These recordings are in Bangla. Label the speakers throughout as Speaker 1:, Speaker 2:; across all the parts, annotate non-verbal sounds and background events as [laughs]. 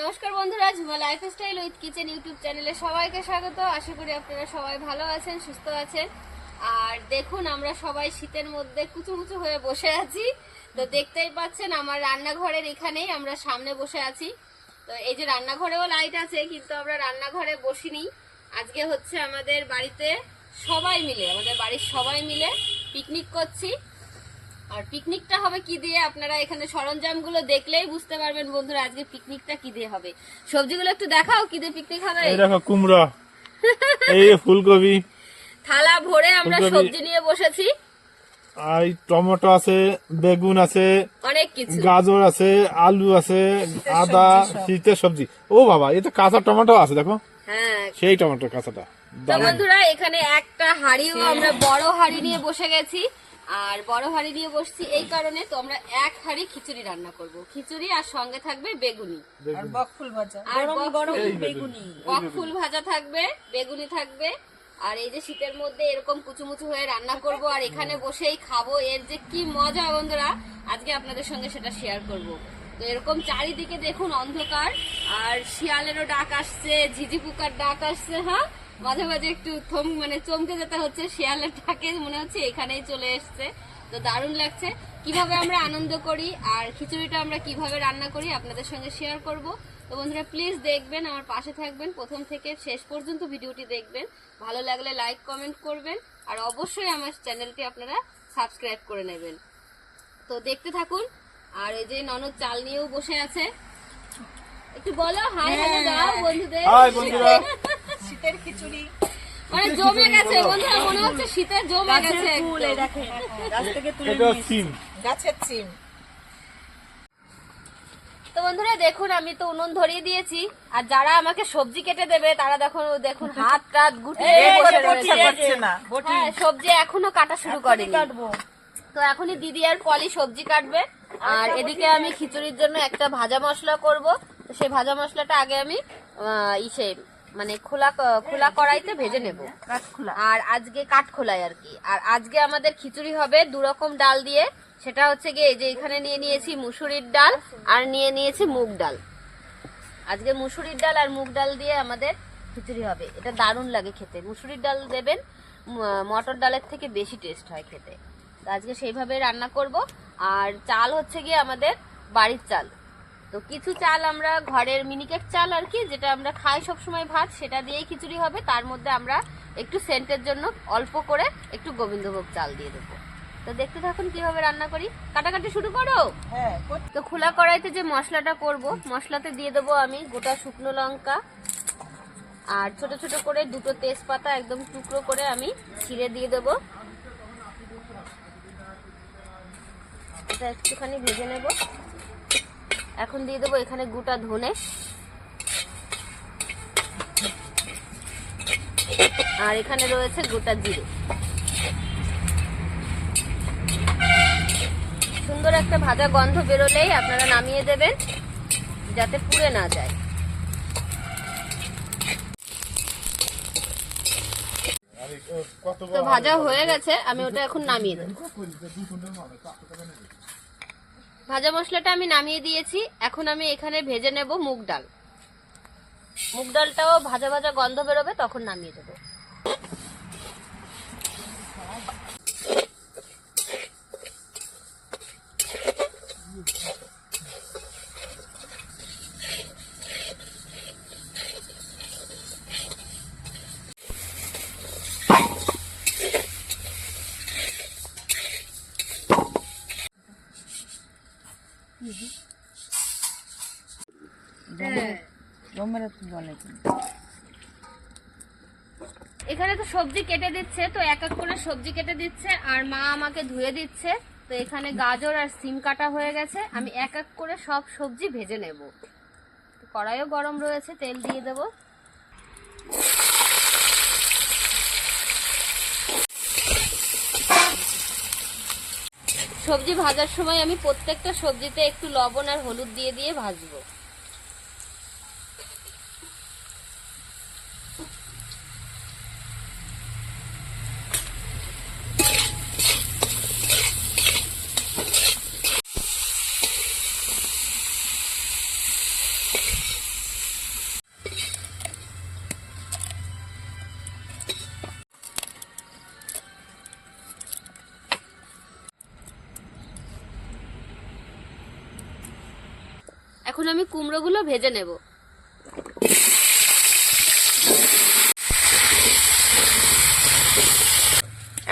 Speaker 1: নমস্কার বন্ধুরা, Jhuma lifestyle with kitchen YouTube চ্যানেলে সবাইকে স্বাগত। আশা করি আপনারা সবাই ভালো আছেন, সুস্থ আছেন। আর দেখুন, আমরা সবাই শীতের মধ্যে কুচুমুচু হয়ে বসে আছি। তো দেখতেই পাচ্ছেন, আমার রান্নাঘরের এখানেই আমরা সামনে বসে আছি। তো এই যে রান্নাঘরেও লাইট আছে, কিন্তু আমরা রান্নাঘরে বসিনি। আজকে হচ্ছে আমাদের বাড়িতে সবাই মিলে, আমাদের বাড়ির সবাই মিলে পিকনিক করছি। আর পিকনিকটা হবে কি দিয়ে? আপনারা এখানে সরঞ্জামগুলো দেখলেই বুঝতে পারবেন বন্ধুরা আজকে পিকনিকটা কি দিয়ে হবে। সবজিগুলো একটু দেখাও কি দিয়ে পিকনিক হবে।
Speaker 2: এই দেখো কুমড়া এই ফুলকপি
Speaker 1: থালা ভরে আমরা সবজি নিয়ে বসেছি।
Speaker 2: আর টমেটো আছে বেগুন আছে
Speaker 1: অনেক কিছু।
Speaker 2: গাজর আছে আলু আছে আদা শীতের সবজি। ও বাবা এটা কাঁচা টমেটো আছে দেখো।
Speaker 1: হ্যাঁ।
Speaker 2: সেই টমেটো কাঁচাটা।
Speaker 1: বন্ধুরা এখানে একটা হাঁড়িও আমরা বড় হাঁড়ি নিয়ে বসে গেছি। আর বড় হাঁড়ি নিয়ে বসছি এই কারণে তো আমরা এক হাঁড়ি খিচুড়ি রান্না করব। খিচুড়ি আর সঙ্গে থাকবে বেগুনি।
Speaker 3: আর বকফুল ভাজা।
Speaker 1: আর
Speaker 3: বেগুনি।
Speaker 1: বক ফুল ভাজা থাকবে বেগুনি থাকবে। আর এই যে শীতের মধ্যে এরকম কুচুমুচু হয়ে রান্না করব আর এখানে বসেই খাব এর যে কি মজা বন্ধুরা আজকে আপনাদের সঙ্গে সেটা শেয়ার করব। তো এরকম চারিদিকে দেখুন অন্ধকার আর শিয়ালেরও ডাক আসছে ঝিঝি পোকার ডাক আসছে হ্যাঁ? মাঝে মাঝে একটু থম মানে চমকে যেতে হচ্ছে শিয়ালের ডাকে মনে হচ্ছে এখানেই চলে এসছে। তো দারুণ লাগছে। কীভাবে আমরা আনন্দ করি আর খিচুড়িটা আমরা কীভাবে রান্না করি আপনাদের সঙ্গে শেয়ার করব। তো বন্ধুরা প্লিজ দেখবেন আমার পাশে থাকবেন। প্রথম থেকে শেষ পর্যন্ত ভিডিওটি দেখবেন। ভালো লাগলে লাইক কমেন্ট করবেন। আর অবশ্যই আমার চ্যানেলটি আপনারা সাবস্ক্রাইব করে নেবেন। তো দেখতে থাকুন। আর এই যে ননদ চাল নিয়েও বসে আছে। একটু বলো হাই হ্যালো দাও বন্ধুদের।
Speaker 2: হাই বন্ধুরা।
Speaker 3: শীতের খিচুড়ি।
Speaker 1: মানে জমে গেছে বন্ধুরা মনে হচ্ছে শীতের জমে গেছে
Speaker 3: গাছের ফুল দেখেন গাছ থেকে তুলে
Speaker 2: সিম।
Speaker 3: গাছের সিম।
Speaker 1: তো বন্ধুরা দেখুন আমি তো উনুন ধরিয়ে দিয়েছি আর যারা আমাকে সবজি কেটে দেবে তারা দেখুন দেখুন হাত টাত গুটিয়ে
Speaker 3: করে
Speaker 1: হ্যাঁ সবজি এখনও কাটা শুরু করেনি।
Speaker 3: কাটবো।
Speaker 1: তো এখনই দিদি আর পলি সবজি কাটবে আর এদিকে আমি খিচুড়ির জন্য একটা ভাজা মশলা করব। তো সেই ভাজা মশলাটা আগে আমি আহ, ইসে মানে খোলা খোলা কড়াইতে ভেজে নেব। আর আজকে কাঠ খোলাই আর কি। আর আজকে আমাদের খিচুড়ি হবে দু রকম ডাল দিয়ে। সেটা হচ্ছে গিয়ে এই যে এখানে নিয়ে নিয়েছি মুসুরির ডাল আর নিয়ে নিয়েছি মুগ ডাল। আজকে মুসুরির ডাল আর মুগ ডাল দিয়ে আমাদের খিচুড়ি হবে। এটা দারুণ লাগে খেতে। মুসুরির ডাল দেবেন মটর ডালের থেকে বেশি টেস্ট হয় খেতে। তো আজকে সেইভাবে রান্না করব। আর চাল হচ্ছে গিয়ে আমাদের বাড়ির চাল। তো কিছু চাল আমরা ঘরের মিনিকেট চাল আর কি যেটা আমরা খাই সব সময় ভাত সেটা দিয়েই খিচুড়ি হবে। তার মধ্যে আমরা একটু সেন্টের জন্য অল্প করে একটু গোবিন্দভোগ চাল দিয়ে দেবো। তো দেখতে থাকুন কীভাবে রান্না করি। কাটাকাটি শুরু করো?
Speaker 3: হ্যাঁ
Speaker 1: তো খোলা কড়াইতে যে মশলাটা করব মশলাতে দিয়ে দেবো আমি গোটা শুকনো লঙ্কা আর ছোট ছোট করে দুটো তেজপাতা একদম টুকরো করে আমি ছিঁড়ে দিয়ে দেবো। এটা একটুখানি ভেজে নেব। এখন দিয়ে দেবো এখানে গোটা ধনে। আর এখানে রয়েছে গোটা জিরে। সুন্দর একটা ভাজা গন্ধ বেরোলেই আপনারা নামিয়ে দেবেন যাতে পুড়ে না যায়। তো ভাজা হয়ে গেছে আমি ওটা এখন নামিয়ে দেবো। ভাজা মশলাটা আমি নামিয়ে দিয়েছি। এখন আমি এখানে ভেজে নেব মুগ ডাল। মুগ ডালটাও ভাজা ভাজা গন্ধ বেরোবে, তখন নামিয়ে দেবো।
Speaker 3: জমের বলে
Speaker 1: এখানে তো সবজি কেটে দিচ্ছে, তো এক এক করে সবজি কেটে দিচ্ছে, আর মা আমাকে ধুয়ে দিচ্ছে। তো এখানে গাজর আর সিম কাটা হয়ে গেছে, আমি এক এক করে সব সবজি ভেজে নেব। তো কড়াইও গরম রয়েছে, তেল দিয়ে দেব। সবজি ভাজার সময় আমি প্রত্যেকটা সবজিতে একটু লবণ আর হলুদ দিয়ে দিয়ে ভাজবো। এখন আমি কুমড়োগুলো ভেজে নেব।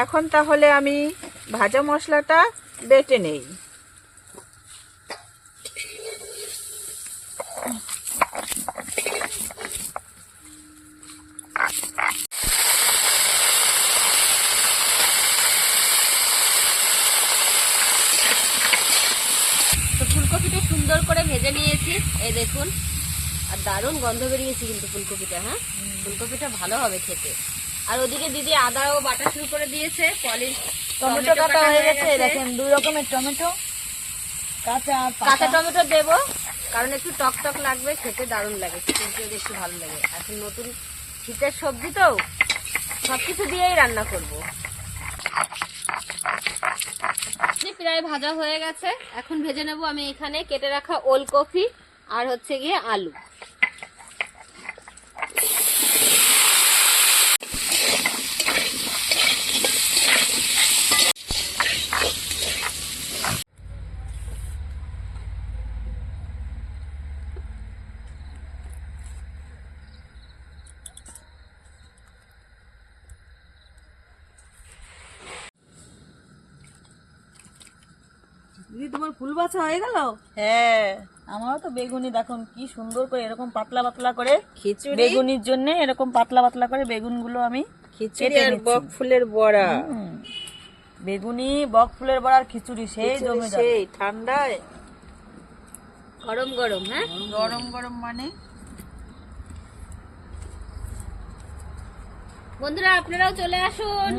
Speaker 3: এখন তাহলে আমি ভাজা মশলাটা বেটে নেই
Speaker 1: তো ফুলকপিটা সুন্দর করে ভেজে নিয়েছি এই দেখুন আর দারুণ গন্ধ বেরিয়েছে কিন্তু ফুলকপিটা হ্যাঁ? ফুলকপিটা ভালো হবে খেতে। আর ওদিকে দিদি আদাও বাটা শুরু করে দিয়েছে পলিশ
Speaker 3: টমেটো কাটা হয়ে গেছে দেখেন দুই রকমের টমেটো কাঁচা
Speaker 1: কাঁচা টমেটো দেব কারণ একটু টক টক লাগবে খেতে দারুণ লাগে খেতে একটু ভালো লাগে। এখন নতুন শীতের সবজি তো সবকিছু দিয়েই রান্না করব। প্রায় ভাজা হয়ে গেছে এখন ভেজে নেব আমি এখানে কেটে রাখা ওলকপি। আর হচ্ছে গিয়ে আলু।
Speaker 3: দিদি তোমার ফুল বাছা হয়ে গেল? হ্যাঁ। আমারও তো বেগুনি দেখুন কি সুন্দর করে এরকম পাতলা পাতলা করে খিচুড়ি। বেগুনির জন্য এরকম পাতলা পাতলা করে বেগুনগুলো আমি খিচুড়ি আর বক ফুলের বড়া। বেগুনি বক ফুলের বড়া আর খিচুড়ি সেই জমে যাবে। সেই ঠান্ডায়।
Speaker 1: গরম গরম হ্যাঁ?
Speaker 3: গরম গরম। মানে?
Speaker 1: বন্ধুরা আপনারাও চলে আসুন।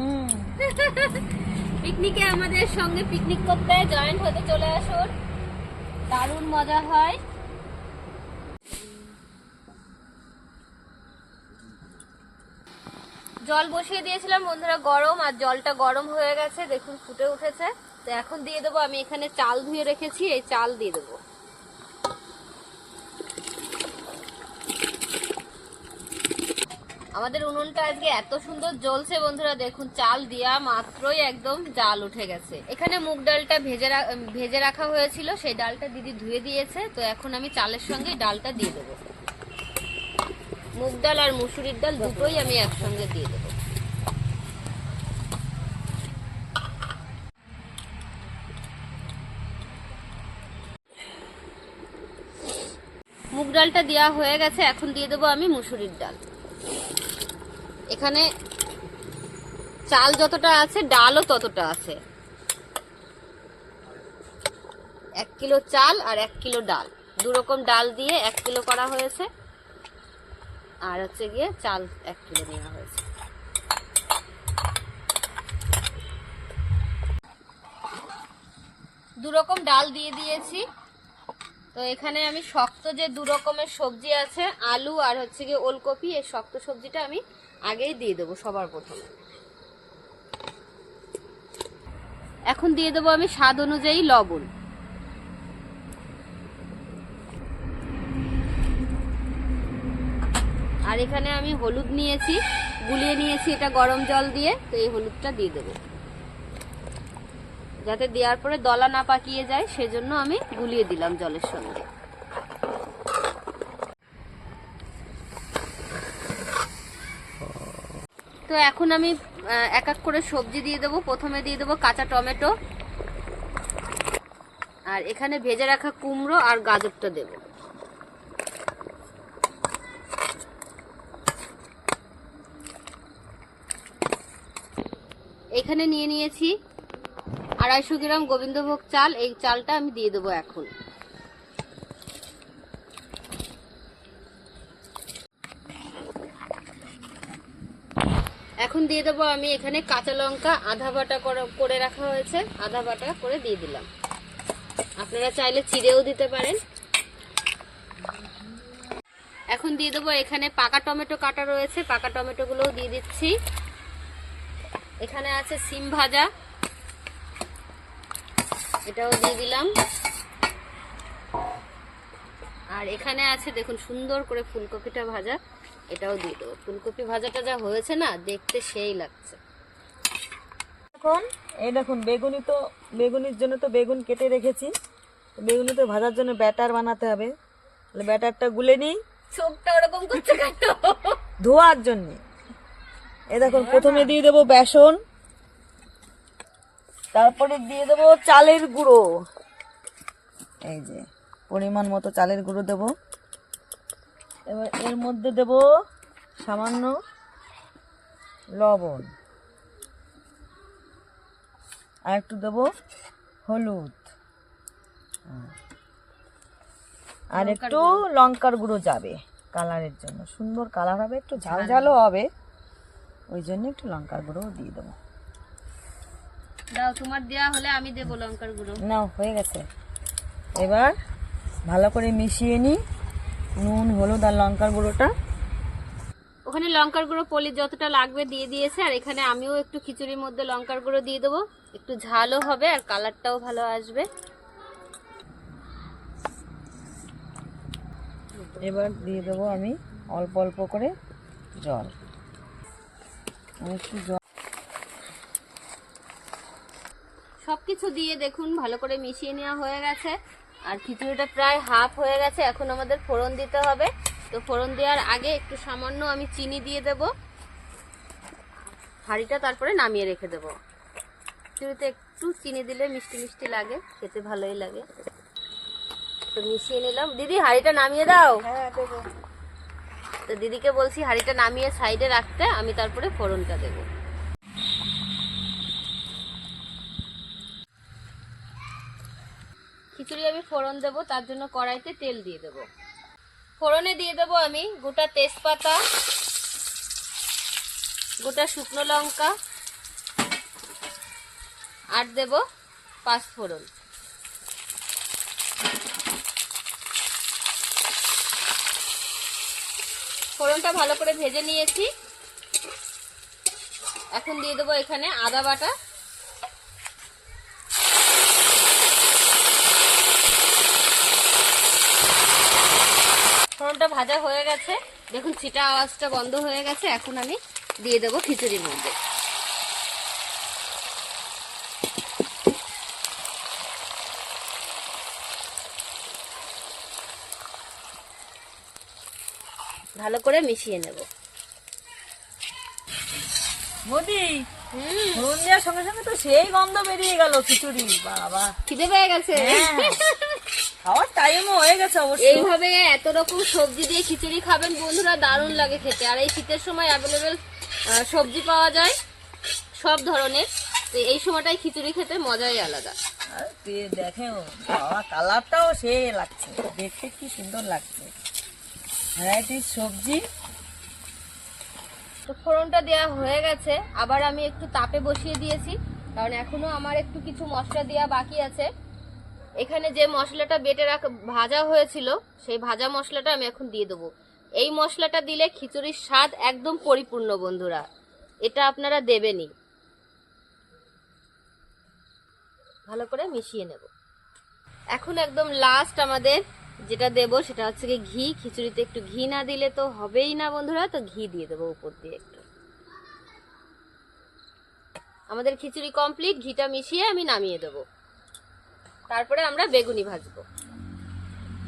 Speaker 1: [laughs] পিকনিকে আমাদের সঙ্গে পিকনিক করতে জয়েন্ট হতে চলে আসুন। দারুণ মজা হয়। জল বসিয়ে দিয়েছিলাম, বন্ধুরা গরম, আর জলটা গরম হয়ে গেছে, দেখুন ফুটে উঠেছে। তো এখন দিয়ে দেবো, আমি এখানে চাল ধুয়ে রেখেছি, এই চাল দিয়ে দেবো। আমাদের উনুনটা আজকে এত সুন্দর জ্বলছে বন্ধুরা, দেখুন চাল দিয়া মাত্রই একদম জাল উঠে গেছে। এখানে মুগ ডালটা ভেজে ভেজে রাখা হয়েছিল, সেই ডালটা দিদি ধুয়ে দিয়েছে, তো এখন আমি চালের সঙ্গে ডালটা দিয়ে দেবো। মুগ ডাল আর মুসুরির ডাল দুটোই আমি একসঙ্গে দিয়ে দেবো। মুগ ডালটা দেওয়া হয়ে গেছে, এখন দিয়ে দেবো আমি মুসুরির ডাল। এখানে চাল যতটা আছে, ডালও ততটা আছে। এক কিলো চাল আর এক কিলো ডাল। দু রকম ডাল দিয়ে এক কিলো করা হয়েছে। আর হচ্ছে গিয়ে চাল এক কিলো নেওয়া হয়েছে। দু রকম ডাল দিয়ে দিয়েছি। তো এখানে আমি শক্ত যে দু রকমের সবজি আছে, আলু আর হচ্ছে গিয়ে ওলকপি, এই শক্ত সবজিটা আমি আগেই দিয়ে দেবো, সবার প্রথমে। এখন দিয়ে দেবো আমি স্বাদ অনুযায়ী লবণ। আর এখানে আমি হলুদ নিয়েছি, গুলিয়ে নিয়েছি এটা গরম জল দিয়ে, তো এই হলুদটা দিয়ে দেবো। যাতে দেওয়ার পরে দলা না পাকিয়ে যায়, সেজন্য আমি গুলিয়ে দিলাম জলের সঙ্গে। তো এখন আমি এক এক করে সবজি দিয়ে দেবো। প্রথমে দিয়ে দেবো কাঁচা টমেটো। আর এখানে ভেজে রাখা কুমড়ো আর গাজরটা দেব। এখানে নিয়ে নিয়েছি আড়াইশো গ্রাম গোবিন্দভোগ চাল। এই চালটা আমি দিয়ে দেবো এখন। এখন দিয়ে দেবো আমি এখানে কাঁচা লঙ্কা, আধা বাটা করে- রাখা হয়েছে, আধা বাটা করে দিয়ে দিলাম। আপনারা চাইলে চিড়েও দিতে পারেন। এখন দিয়ে দেবো এখানে পাকা টমেটো কাটা রয়েছে, পাকা টমেটোগুলোও দিয়ে দিচ্ছি। এখানে আছে সিম ভাজা, এটাও দিয়ে দিলাম। আর এখানে আছে, দেখুন সুন্দর করে ফুলকপিটা ভাজা। এটাও দিয়ে দেবো। ফুলকপি ভাজাটা যা হয়েছে না দেখতে সেই লাগছে।
Speaker 3: এখন এই দেখুন বেগুনি তো বেগুনির জন্য তো বেগুন কেটে রেখেছি। বেগুনি তো ভাজার জন্য ব্যাটার বানাতে হবে। তাহলে ব্যাটারটা গুলে নিই।
Speaker 1: চোখটা ওরকম করছে কেন?
Speaker 3: ধোয়ার জন্য। এ দেখুন প্রথমে দিয়ে দেবো বেসন। তারপরে দিয়ে দেবো চালের গুঁড়ো। এই যে পরিমাণ মতো চালের গুঁড়ো দেব। এবার এর মধ্যে দেব সামান্য লবণ। আর একটু দেব হলুদ। আর একটু লঙ্কার গুঁড়ো যাবে কালারের জন্য। সুন্দর কালার হবে একটু ঝাল ঝালও হবে। ওই জন্য একটু লঙ্কার গুঁড়োও দিয়ে দেবো।
Speaker 1: দাও তোমার দেয়া হলে আমি দেবো লঙ্কার গুঁড়ো।
Speaker 3: নাও হয়ে গেছে। এবার ভালো করে মিশিয়ে নিই। নুন হলুদ আর লঙ্কার গুঁড়োটা।
Speaker 1: ওখানে লঙ্কার গুঁড়ো পলি যতটা লাগবে দিয়ে দিয়েছে আর এখানে আমিও একটু খিচুড়ির মধ্যে লঙ্কার গুঁড়ো দিয়ে দেবো। একটু ঝালও হবে আর কালারটাও ভালো আসবে।
Speaker 3: এবার দিয়ে দেবো আমি অল্প অল্প করে জল। একটু জল
Speaker 1: সবকিছু দিয়ে দেখুন ভালো করে মিশিয়ে নেওয়া হয়ে গেছে। আর খিচুড়িটা প্রায় হাফ হয়ে গেছে এখন আমাদের ফোড়ন দিতে হবে। তো ফোড়ন দেওয়ার আগে একটু সামান্য আমি চিনি দিয়ে দেব। হাঁড়িটা তারপরে নামিয়ে রেখে দেব। খিচুড়িতে একটু চিনি দিলে মিষ্টি মিষ্টি লাগে খেতে ভালোই লাগে। তো মিশিয়ে নিলাম। দিদি হাঁড়িটা নামিয়ে দাও।
Speaker 3: হ্যাঁ
Speaker 1: তো দিদিকে বলছি হাঁড়িটা নামিয়ে সাইডে রাখতে আমি তারপরে ফোড়নটা দেবো। খিচুড়ি আমি ফোড়ন দেবো, তার জন্য কড়াইতে তেল দিয়ে দেবো। ফোড়নে দিয়ে দেবো আমি গোটা তেজপাতা, গোটা শুকনো লঙ্কা, আর দেব পাঁচ ফোড়ন। ফোড়নটা ভালো করে ভেজে নিয়েছি। এখন দিয়ে দেবো এখানে আদা বাটা ফোড়নটা ভাজা হয়ে গেছে। দেখুন ছিটা আওয়াজটা বন্ধ হয়ে গেছে। এখন আমি দিয়ে দেবো খিচুড়ির মধ্যে। ভালো করে মিশিয়ে নেব।
Speaker 3: মোদি
Speaker 1: হুম।
Speaker 3: সঙ্গে সঙ্গে তো সেই গন্ধ বেরিয়ে গেল খিচুড়ি। বাবা।
Speaker 1: খিদে পেয়ে গেছে।
Speaker 3: হ্যাঁ। খাওয়ার টাইমও হয়ে গেছে অবশ্য।
Speaker 1: এইভাবে এত রকম সবজি দিয়ে খিচুড়ি খাবেন বন্ধুরা দারুণ লাগে খেতে। আর এই শীতের সময় অ্যাভেলেবেল সবজি পাওয়া যায় সব ধরনের। তো এই সময়টায় খিচুড়ি খেতে মজাই আলাদা।
Speaker 3: আর দেখে ও, বাবা কালারটাও সে লাগছে। দেখতে কি সুন্দর লাগছে। ভ্যারাইটির সবজি।
Speaker 1: তো ফোড়নটা দেওয়া হয়ে গেছে। আবার আমি একটু তাপে বসিয়ে দিয়েছি কারণ এখনও আমার একটু কিছু মশলা দেওয়া বাকি আছে। এখানে যে মশলাটা বেটে রাখা, ভাজা হয়েছিল, সেই ভাজা মশলাটা আমি এখন দিয়ে দেবো। এই মশলাটা দিলে খিচুড়ির স্বাদ একদম পরিপূর্ণ, বন্ধুরা। এটা আপনারা দেবেনই। ভালো করে মিশিয়ে নেব। এখন একদম লাস্ট আমাদের যেটা দেব, সেটা হচ্ছে কি ঘি। খিচুড়িতে একটু ঘি না দিলে তো হবেই না, বন্ধুরা। তো ঘি দিয়ে দেবো উপর দিয়ে একটু। আমাদের খিচুড়ি কমপ্লিট ঘিটা মিশিয়ে আমি নামিয়ে দেবো। তারপরে আমরা বেগুনি ভাজবো।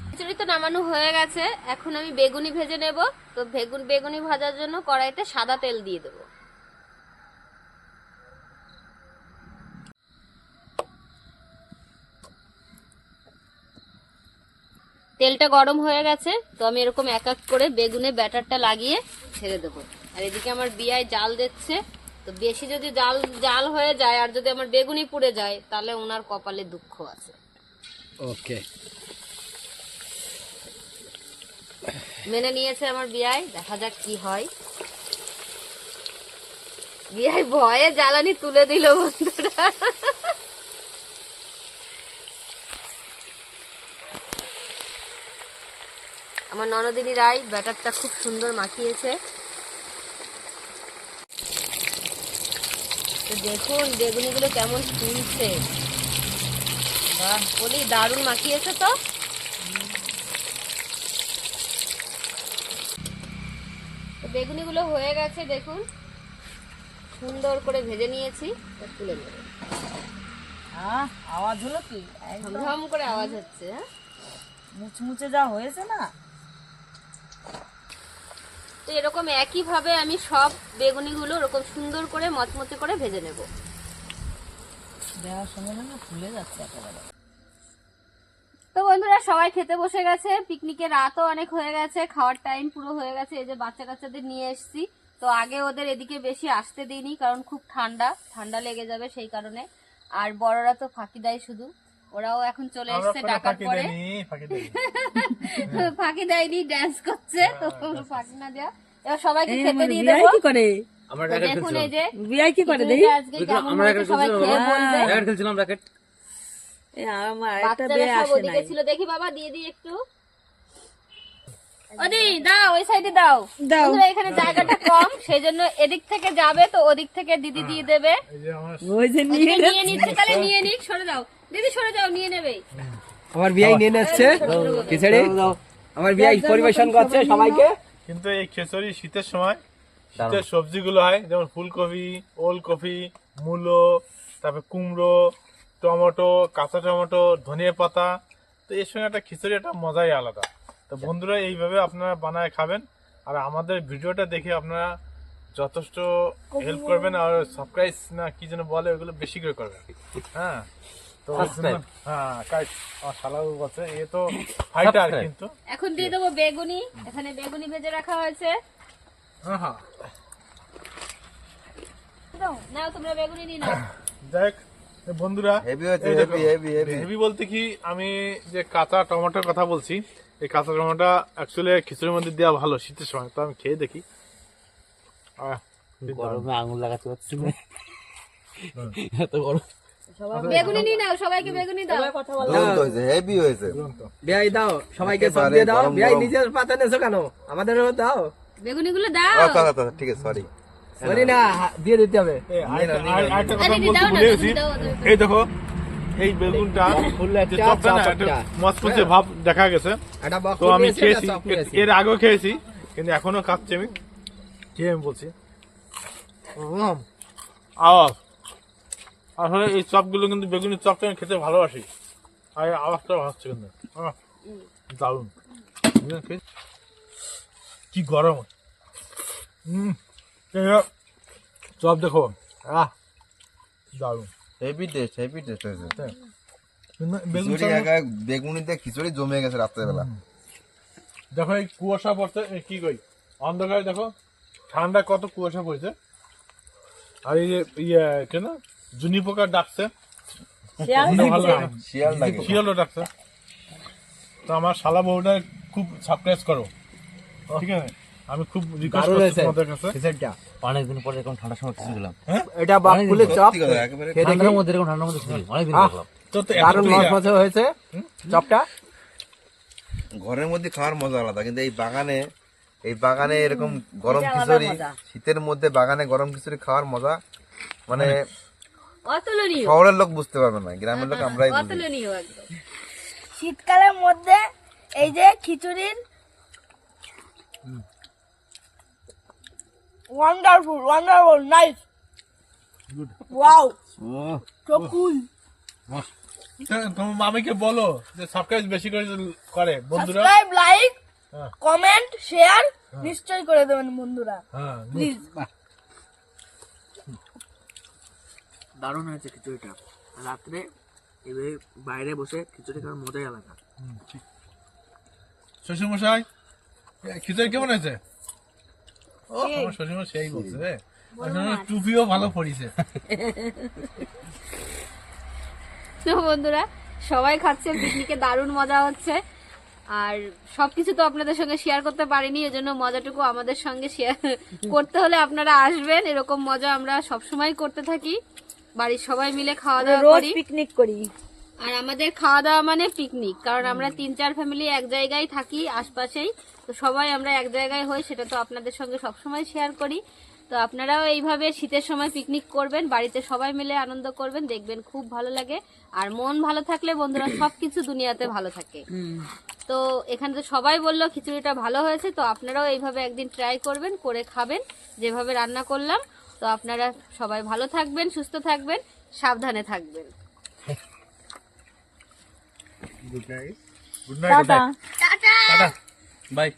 Speaker 1: খিচুড়ি তো নামানো হয়ে গেছে, এখন আমি বেগুনি ভেজে নেব। তো বেগুন, বেগুনি ভাজার জন্য কড়াইতে সাদা তেল দিয়ে দেবো। তেলটা গরম হয়ে গেছে, তো আমি এরকম এক এক করে বেগুনে ব্যাটারটা লাগিয়ে ছেড়ে দেবো। আর এদিকে আমার বিয়ায় জাল দিচ্ছে। তো বেশি যদি জাল জাল হয়ে যায় আর যদি আমার বেগুনি পুড়ে যায় তাহলে ওনার কপালে দুঃখ আছে।
Speaker 2: ওকে।
Speaker 1: মেনে নিয়েছে আমার বিয়ায় দেখা যাক কি হয়। বিয়ায় ভয়ে জ্বালানি তুলে দিল বন্ধুরা। আমার ননদিনী রায় ব্যাটারটা খুব সুন্দর মাখিয়েছে। তো দেখুন বেগুনিগুলো কেমন ফুলছে। বাহ বলি দারুণ মাখিয়েছে তো? তো বেগুনিগুলো হয়ে গেছে দেখুন। সুন্দর করে ভেজে নিয়েছি তুলে নেব।
Speaker 3: আওয়াজ হলো কি?
Speaker 1: ঝমঝম করে আওয়াজ হচ্ছে হ্যাঁ?
Speaker 3: মুচমুচে যা হয়েছে না?
Speaker 1: তো এরকম একই ভাবে আমি সব বেগুনিগুলো এরকম সুন্দর করে মচমচে করে ভেজে নেব।
Speaker 3: দেওয়ার সঙ্গে না ফুলে যাচ্ছে একেবারে।
Speaker 1: তো বন্ধুরা সবাই খেতে বসে গেছে পিকনিকের রাতও অনেক হয়ে গেছে খাওয়ার টাইম পুরো হয়ে গেছে এই যে বাচ্চা কাচ্চাদের নিয়ে এসেছি। তো আগে ওদের এদিকে বেশি আসতে দিইনি কারণ খুব ঠান্ডা ঠান্ডা লেগে যাবে সেই কারণে। আর বড়রা তো ফাঁকি দেয় শুধু। ওরাও এখন চলে এসছে ডাকার পরে।
Speaker 2: ফাঁকি দেয়নি। [laughs]
Speaker 1: ড্যান্স করছে। তো ফাঁকি না দেওয়া। এবার সবাইকে খেতে দিয়ে দেবো।
Speaker 3: কি করে?
Speaker 4: আমরা র্যাকেট খেলছিলাম।
Speaker 1: যে
Speaker 3: কি করে দেখি।
Speaker 1: পিকনিকটা আজকে
Speaker 4: দেখলাম,
Speaker 1: কেমন
Speaker 4: আমরা র্যাকেট খেলছিলাম
Speaker 1: খেয়ে
Speaker 4: বাবা।
Speaker 1: বলবে
Speaker 4: র্যাকেট খেলছিলাম র্যাকেট
Speaker 3: এ, আমার একটা বিয়ে
Speaker 1: সব
Speaker 3: আসে
Speaker 1: ওদিকে ছিল। দেখি বাবা দিয়ে দিই একটু। ওদি দাও ওই সাইডে দাও।
Speaker 3: দাও।
Speaker 1: বন্ধুরা, এখানে জায়গাটা কম সেই জন্য এদিক থেকে যাবে তো ওদিক থেকে দিদি দিয়ে দেবে।
Speaker 3: ওই যে নিয়ে
Speaker 1: নিচ্ছে তাহলে নিয়ে নিক সরে যাও। দিদি সরে যাও নিয়ে নেবে।
Speaker 5: আমার বিয়াই নিয়ে নিচ্ছে। খিচুড়ি আমার বিয়াই পরিবেশন করছে সবাইকে।
Speaker 2: কিন্তু এই খিচুড়ি শীতের সময় শীতের সবজিগুলো হয় যেমন ফুলকপি ওলকপি মূলো তারপরে কুমড়ো টমেটো কাঁচা টমেটো ধনিয়া পাতা। তো এর সঙ্গে একটা খিচুড়ি একটা মজাই আলাদা। তো বন্ধুরা এইভাবে আপনারা বানায় খাবেন। আর আমাদের ভিডিওটা দেখে আপনারা যথেষ্ট হেল্প করবেন আর সাবস্ক্রাইব না কি যেন বলে ওগুলো বেশি করে করবেন। হ্যাঁ। তো হ্যাঁ কাজ আমার শালাও বলছে। এ তো ফাইটার কিন্তু।
Speaker 1: এখন দিয়ে দেবো বেগুনি। এখানে বেগুনি ভেজে রাখা হয়েছে।
Speaker 2: হ্যাঁ হ্যাঁ
Speaker 1: নাও তোমরা বেগুনি নিয়ে নাও।
Speaker 2: দেখ বন্ধুরা
Speaker 6: হেভি হয়েছে
Speaker 2: এই দেখো,
Speaker 6: হেভি হেভি হেভি
Speaker 2: হেভি বলতে কি আমি যে কাঁচা টমেটোর কথা বলছি এই কাঁচা টমেটো অ্যাকচুয়ালি খিচুড়ির মধ্যে দেওয়া ভালো শীতের সময় তো আমি খেয়ে দেখি।
Speaker 4: গরমে আঙুল লাগাতে পারছি না। এত গরম।
Speaker 1: বেগুনি নিয়ে নাও সবাইকে বেগুনি দাও।
Speaker 6: দুরন্ত হয়েছে হেভি হয়েছে।
Speaker 5: বিয়াই দাও সবাইকে সব দিয়ে দাও। বিয়াই নিজের পাতা নেছো কেন? আমাদেরও দাও।
Speaker 1: বেগুনি গুলো দাও
Speaker 6: আচ্ছা আচ্ছা ঠিক আছে সরি
Speaker 5: বলি না দিয়ে দিতে হবে।
Speaker 2: এ, আরেকটা- আর- আরেকটা কথা
Speaker 1: আরে,
Speaker 2: বলতে
Speaker 1: দাও না,
Speaker 2: ভুলে
Speaker 1: তুমি
Speaker 2: গেছি।
Speaker 1: দাও, দাও, দাও।
Speaker 2: এই দেখো এই বেগুনটা
Speaker 5: ফুল
Speaker 2: যে
Speaker 5: একটা
Speaker 2: চপটা না
Speaker 5: চপ
Speaker 2: একটা
Speaker 5: একটা।
Speaker 2: মচমচে ভাব দেখা গেছে। তো আমি খেয়েছি। এর আগেও খেয়েছি কিন্তু এখনও খাচ্ছি আমি। খেয়ে আমি বলছি? আওয়াজ। আসলে এই চপগুলো কিন্তু বেগুনের চপটা আমি খেতে ভালোবাসি। আর আওয়াজটা হচ্ছে কিন্তু। দারুণ। কি? গরম। হুম চপ দেখো। আহ দারুণ।
Speaker 6: হেভি টেস্ট হেভি টেস্ট হয়েছে।
Speaker 2: বেগুন চপ-
Speaker 6: বেগুনিতে খিচুড়ি জমে গেছে রাত্রেবেলা।
Speaker 2: দেখো এই কুয়াশা পড়ছে কি কই? অন্ধকারে দেখো ঠান্ডা কত কুয়াশা পড়ছে। আর এই যে ইয়ে কেন জুনি পোকা ডাকছে।
Speaker 3: শিয়াল
Speaker 2: মনটা ভালো
Speaker 3: শিখছে।
Speaker 2: লাগে।
Speaker 6: শিয়াল লাগে
Speaker 2: শিয়ালও ডাকছে। তো আমার শালা বউটা খুব সারপ্রাইজ করো। ঠিক আছে? আমি খুব রিকোয়েস্ট করছি তোমাদের কাছে।
Speaker 5: খিচুড়িটা
Speaker 4: অনেকদিন পরে এরকম ঠান্ডার সময় কিছু খেলাম
Speaker 5: এটা বাপ চপ।
Speaker 4: ঠান্ডার মধ্যে এরকম ঠান্ডার মধ্যে অনেকদিন দেখলাম
Speaker 2: তো
Speaker 5: দারুণ হয়েছে। চপটা?
Speaker 6: ঘরের মধ্যে খাওয়ার মজা আলাদা কিন্তু এই বাগানে এই বাগানে এরকম গরম খিচুড়ি শীতের মধ্যে বাগানে গরম খিচুড়ি খাওয়ার মজা মানে
Speaker 1: অতুলনীয়।
Speaker 6: শহরের লোক বুঝতে পারবে না গ্রামের লোক আমরাই বুঝি।
Speaker 1: অতুলনীয় একদম।
Speaker 7: শীতকালের মধ্যে এই যে খিচুড়ির wonderful wonderful nice wow so cool
Speaker 2: তো- তোমার মামিকে বলো যে সাবস্ক্রাইব বেশি করে করে বন্ধুরা।
Speaker 7: সাবস্ক্রাইব লাইক
Speaker 2: হ্যাঁ।
Speaker 7: কমেন্ট শেয়ার নিশ্চয়ই করে দেবেন বন্ধুরা।
Speaker 2: হ্যাঁ।
Speaker 7: প্লিজ
Speaker 5: দারুণ হয়েছে খিচুড়িটা। রাত্রে এবারে বাইরে বসে খিচুড়ি খাওয়ার মজাই আলাদা।
Speaker 2: শ্বশুর খিচুড়ি কেমন আছে ও আমার শ্বশুর সেই বলছে টুপিও ভালো পড়িছে
Speaker 1: তো বন্ধুরা সবাই খাচ্ছে পিকনিকে দারুণ মজা হচ্ছে। আর সবকিছু তো আপনাদের সঙ্গে শেয়ার করতে পারিনি এজন্য মজাটুকু আমাদের সঙ্গে শেয়ার করতে হলে আপনারা আসবেন। এরকম মজা আমরা সবসময় করতে থাকি। বাড়ির সবাই মিলে খাওয়া দাওয়া করি।
Speaker 3: পিকনিক করি।
Speaker 1: আর আমাদের খাওয়া দাওয়া মানে পিকনিক কারণ আমরা তিন চার ফ্যামিলি এক জায়গায় থাকি আশপাশেই। তো সবাই আমরা এক জায়গায় হই সেটা তো আপনাদের সঙ্গে সবসময় শেয়ার করি। তো আপনারাও এইভাবে শীতের সময় পিকনিক করবেন বাড়িতে সবাই মিলে আনন্দ করবেন দেখবেন খুব ভালো লাগে। আর মন ভালো থাকলে বন্ধুরা [coughs] সবকিছু দুনিয়াতে ভালো থাকে। তো এখানে তো সবাই বলল খিচুড়িটা ভালো হয়েছে তো আপনারাও এইভাবে একদিন ট্রাই করবেন করে খাবেন। যেভাবে রান্না করলাম তো আপনারা সবাই ভালো থাকবেন সুস্থ থাকবেন সাবধানে থাকবেন।
Speaker 2: Good night
Speaker 3: tata.
Speaker 2: Tata. Bye